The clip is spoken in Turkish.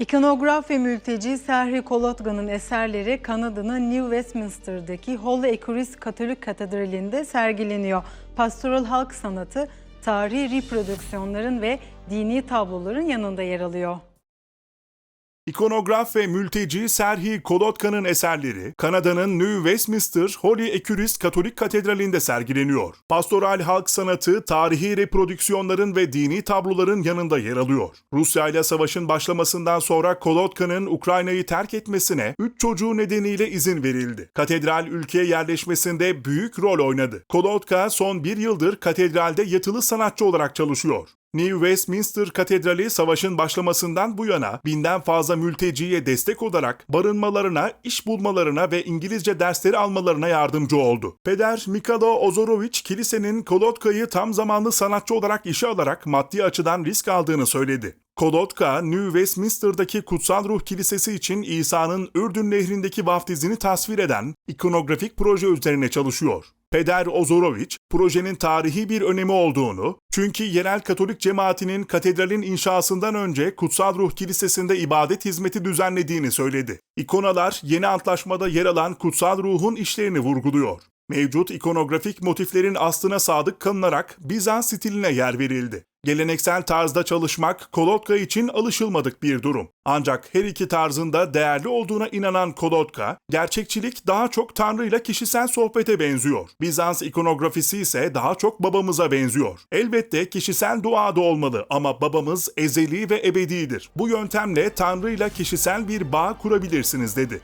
İkonograf ve mülteci Serhi Kolotga'nın eserleri Kanada'nın New Westminster'daki Holy Eucharist Katolik Katedrali'nde sergileniyor. Pastoral halk sanatı, tarihi reprodüksiyonların ve dini tabloların yanında yer alıyor. İkonograf ve mülteci Serhi Kolotka'nın eserleri Kanada'nın New Westminster Holy Eucharist Katolik Katedrali'nde sergileniyor. Pastoral halk sanatı, tarihi reprodüksiyonların ve dini tabloların yanında yer alıyor. Rusya ile savaşın başlamasından sonra Kolotka'nın Ukrayna'yı terk etmesine 3 çocuğu nedeniyle izin verildi. Katedral ülkeye yerleşmesinde büyük rol oynadı. Kolotka son bir yıldır katedralde yatılı sanatçı olarak çalışıyor. New Westminster Katedrali savaşın başlamasından bu yana binden fazla mülteciye destek olarak barınmalarına, iş bulmalarına ve İngilizce dersleri almalarına yardımcı oldu. Peder Mikhailo Ozoroviç kilisenin Kolotka'yı tam zamanlı sanatçı olarak işe alarak maddi açıdan risk aldığını söyledi. Kolotka, New Westminster'daki Kutsal Ruh Kilisesi için İsa'nın Ürdün Nehri'ndeki vaftizini tasvir eden ikonografik proje üzerine çalışıyor. Peder Ozoroviç, projenin tarihi bir önemi olduğunu, çünkü yerel Katolik cemaatinin katedralin inşasından önce Kutsal Ruh Kilisesi'nde ibadet hizmeti düzenlediğini söyledi. İkonalar yeni antlaşmada yer alan Kutsal Ruh'un işlerini vurguluyor. Mevcut ikonografik motiflerin aslına sadık kalınarak Bizans stiline yer verildi. Geleneksel tarzda çalışmak Kolotka için alışılmadık bir durum. Ancak her iki tarzın da değerli olduğuna inanan Kolotka, gerçekçilik daha çok Tanrı ile kişisel sohbete benziyor. Bizans ikonografisi ise daha çok babamıza benziyor. Elbette kişisel dua da olmalı ama babamız ezeli ve ebedidir. Bu yöntemle Tanrı ile kişisel bir bağ kurabilirsiniz dedi.